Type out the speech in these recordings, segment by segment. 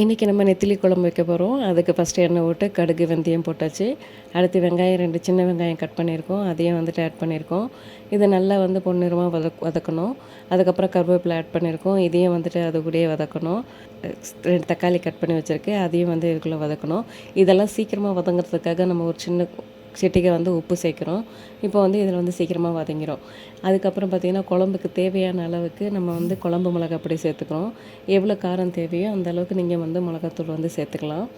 இன்றைக்கி நம்ம நெத்திலி குழம்பு வைக்க போகிறோம் அதுக்கு ஃபஸ்ட்டு எண்ணெய் விட்டு கடுகு வெந்தயம் போட்டாச்சு. அடுத்து வெங்காயம் ரெண்டு சின்ன வெங்காயம் கட் பண்ணியிருக்கோம். அதையும் வந்துட்டு ஆட் பண்ணியிருக்கோம். இதை நல்லா வந்து பொன்னிறமாக வதக் வதக்கணும். அதுக்கப்புறம் கருவேப்பிலை ஆட் பண்ணியிருக்கோம். இதையும் வந்துட்டு அது கூடயே வதக்கணும். ரெண்டு தக்காளி கட் பண்ணி வச்சுருக்கு. அதையும் வந்து இதுக்குள்ளே வதக்கணும். இதெல்லாம் சீக்கிரமாக வதங்கிறதுக்காக நம்ம ஒரு சின்ன சிட்டிகை வந்து உப்பு சேர்க்குறோம். இப்போ வந்து இதில் வந்து சீக்கிரமாக வதங்கிடும் அதுக்கப்புறம் பார்த்திங்கன்னா குழம்புக்கு தேவையான அளவுக்கு நம்ம வந்து குழம்பு மிளகா பொடி சேர்த்துக்கிறோம். எவ்வளோ காரம் தேவையோ அந்த அளவுக்கு நீங்கள் வந்து மிளகாத்தூள் வந்து சேர்த்துக்கலாம்.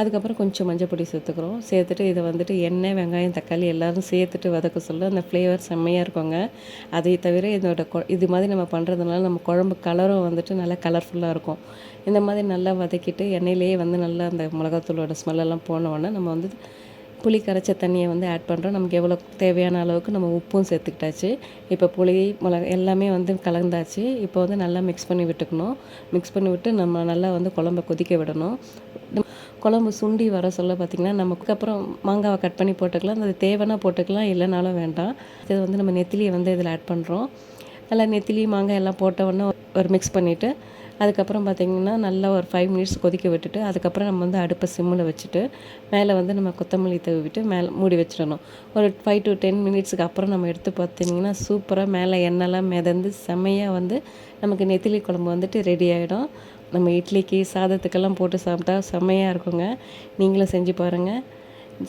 அதுக்கப்புறம் கொஞ்சம் மஞ்சள் பொடி சேர்த்துக்கிறோம். சேர்த்துட்டு இதை வந்துட்டு எண்ணெய் வெங்காயம் தக்காளி எல்லோரும் சேர்த்துட்டு வதக்க சொல்ல அந்த ஃப்ளேவர் செம்மையாக இருக்குங்க. அதை தவிர இதோட இது மாதிரி நம்ம பண்ணுறதுனால நம்ம குழம்பு கலரும் வந்துட்டு நல்லா கலர்ஃபுல்லாக இருக்கும். இந்த மாதிரி நல்லா வதக்கிட்டு எண்ணெயிலேயே வந்து நல்லா அந்த மிளகாத்தூளோட ஸ்மெல்லெல்லாம் போனோடனே நம்ம வந்து புளி கரைச்ச தண்ணியை வந்து ஆட் பண்ணுறோம் நமக்கு எவ்வளோ தேவையான அளவுக்கு நம்ம உப்பும் சேர்த்துக்கிட்டாச்சு. இப்போ புளி மிளகா எல்லாமே வந்து கலந்தாச்சு. இப்போ வந்து நல்லா மிக்ஸ் பண்ணி விட்டுக்கணும். மிக்ஸ் பண்ணி விட்டு நம்ம நல்லா வந்து குழம்ப கொதிக்க விடணும். குழம்பு சுண்டி வர சொல்ல பார்த்திங்கன்னா நமக்கு அப்புறம் மாங்காவை கட் பண்ணி போட்டுக்கலாம். அது தேவைன்னா போட்டுக்கலாம் இல்லைனாலும் வேண்டாம். இது வந்து நம்ம நெத்திலியை வந்து இதில் ஆட் பண்ணுறோம் நல்லா நெத்திலி மாங்காய் எல்லாம் போட்ட உடனே ஒரு மிக்ஸ் பண்ணிவிட்டு அதுக்கப்புறம் பார்த்திங்கன்னா நல்லா ஒரு ஃபைவ் மினிட்ஸ் கொதிக்க விட்டுட்டு அதுக்கப்புறம் நம்ம வந்து அடுப்பை சிம்மில் வச்சுட்டு மேலே வந்து நம்ம கொத்தமல்லி தவிட்டு மேலே மூடி வச்சிடணும். ஒரு ஃபைவ் டு டென் மினிட்ஸுக்கு அப்புறம் நம்ம எடுத்து பார்த்திங்கன்னா சூப்பராக மேலே எண்ணெய்லாம் மிதந்து செம்மையாக வந்து நமக்கு நெத்திலி குழம்பு வந்துட்டு ரெடி ஆகிடும் நம்ம இட்லிக்கு சாதத்துக்கெல்லாம் போட்டு சாப்பிட்டா செம்மையாக இருக்குங்க. நீங்களும் செஞ்சு பாருங்கள்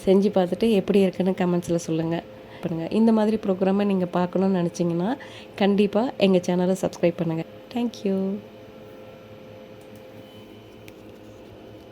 செஞ்சு பார்த்துட்டு எப்படி இருக்குன்னு கமெண்ட்ஸில் சொல்லுங்கள் பண்ணுங்கள் இந்த மாதிரி ப்ரோக்ராமை நீங்கள் பார்க்கணுன்னு நினச்சிங்கன்னா கண்டிப்பாக எங்கள் சேனலை சப்ஸ்கிரைப் பண்ணுங்கள் தேங்க்யூ